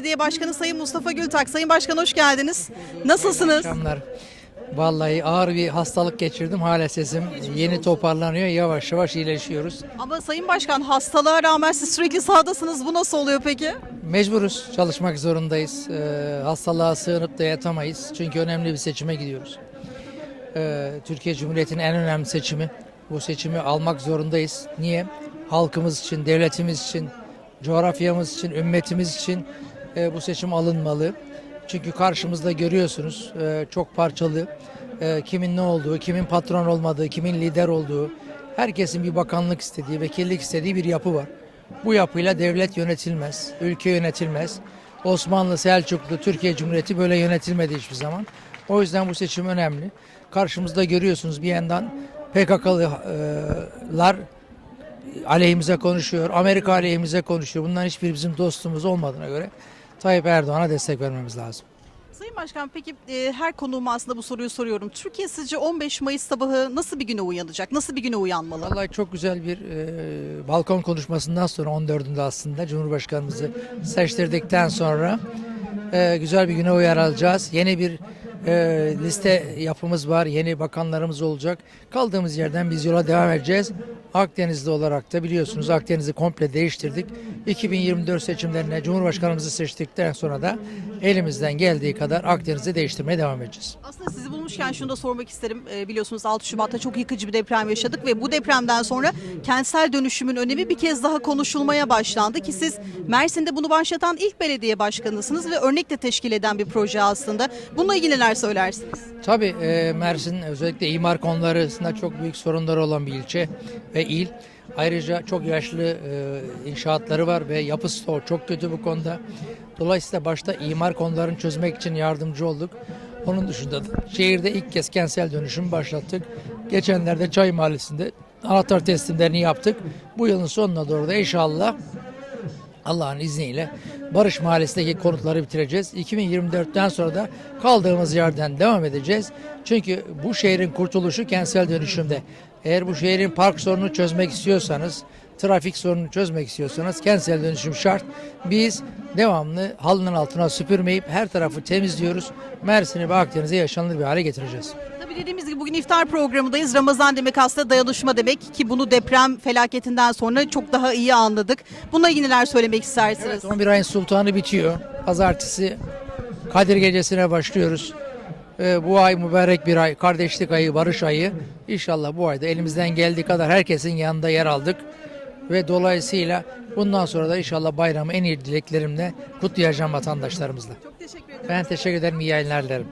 Belediye Başkanı Sayın Mustafa Gültak. Sayın Başkan hoş geldiniz. Nasılsınız? akşamlar. Vallahi ağır bir hastalık geçirdim. Hala sesim yeni toparlanıyor. Yavaş yavaş iyileşiyoruz. Ama Sayın Başkan hastalığa rağmen siz sürekli sahadasınız. Bu nasıl oluyor peki? Mecburuz. Çalışmak zorundayız. Ee, hastalığa sığınıp da yatamayız. Çünkü önemli bir seçime gidiyoruz. Ee, Türkiye Cumhuriyeti'nin en önemli seçimi. Bu seçimi almak zorundayız. Niye? Halkımız için, devletimiz için, coğrafyamız için, ümmetimiz için e, bu seçim alınmalı. Çünkü karşımızda görüyorsunuz e, çok parçalı, e, kimin ne olduğu, kimin patron olmadığı, kimin lider olduğu, herkesin bir bakanlık istediği, vekillik istediği bir yapı var. Bu yapıyla devlet yönetilmez, ülke yönetilmez. Osmanlı, Selçuklu, Türkiye Cumhuriyeti böyle yönetilmedi hiçbir zaman. O yüzden bu seçim önemli. Karşımızda görüyorsunuz bir yandan PKK'lılar aleyhimize konuşuyor, Amerika aleyhimize konuşuyor. Bunların hiçbir bizim dostumuz olmadığına göre Tayyip Erdoğan'a destek vermemiz lazım. Sayın Başkan peki e, her konuğuma aslında bu soruyu soruyorum. Türkiye sizce 15 Mayıs sabahı nasıl bir güne uyanacak? Nasıl bir güne uyanmalı? Vallahi çok güzel bir e, balkon konuşmasından sonra 14'ünde aslında Cumhurbaşkanımızı seçtirdikten sonra e, güzel bir güne uyarılacağız. Yeni bir e, liste yapımız var. Yeni bakanlarımız olacak. Kaldığımız yerden biz yola devam edeceğiz. Akdenizli olarak da biliyorsunuz Akdeniz'i komple değiştirdik. 2024 seçimlerine Cumhurbaşkanımızı seçtikten sonra da elimizden geldiği kadar Akdeniz'i değiştirmeye devam edeceğiz. Aslında sizi bulmuşken şunu da sormak isterim. E, biliyorsunuz 6 Şubat'ta çok yıkıcı bir deprem yaşadık ve bu depremden sonra kentsel dönüşümün önemi bir kez daha konuşulmaya başlandı ki siz Mersin'de bunu başlatan ilk belediye başkanısınız ve örnek de teşkil eden bir proje aslında. Bununla ilgili neler söylersiniz? Tabii e, Mersin özellikle imar konularında çok büyük sorunları olan bir ilçe ve il. Ayrıca çok yaşlı e, inşaatları var ve yapı stoğu çok kötü bu konuda. Dolayısıyla başta imar konularını çözmek için yardımcı olduk. Onun dışında da şehirde ilk kez kentsel dönüşüm başlattık. Geçenlerde Çay Mahallesi'nde anahtar teslimlerini yaptık. Bu yılın sonuna doğru da inşallah Allah'ın izniyle Barış Mahallesi'ndeki konutları bitireceğiz. 2024'ten sonra da kaldığımız yerden devam edeceğiz. Çünkü bu şehrin kurtuluşu kentsel dönüşümde. Eğer bu şehrin park sorununu çözmek istiyorsanız, trafik sorununu çözmek istiyorsanız kentsel dönüşüm şart. Biz devamlı halının altına süpürmeyip her tarafı temizliyoruz. Mersin'i ve Akdeniz'i yaşanılır bir hale getireceğiz. Tabii dediğimiz gibi bugün iftar programındayız. Ramazan demek aslında dayanışma demek ki bunu deprem felaketinden sonra çok daha iyi anladık. Bununla ilgili neler söylemek istersiniz? Evet 11 ayın sultanı bitiyor. Pazartesi Kadir Gecesi'ne başlıyoruz. Ee, bu ay mübarek bir ay, kardeşlik ayı, barış ayı. İnşallah bu ayda elimizden geldiği kadar herkesin yanında yer aldık. Ve dolayısıyla bundan sonra da inşallah bayramı en iyi dileklerimle kutlayacağım vatandaşlarımızla. Çok teşekkür ederim. Ben teşekkür ederim, iyi yayınlar dilerim.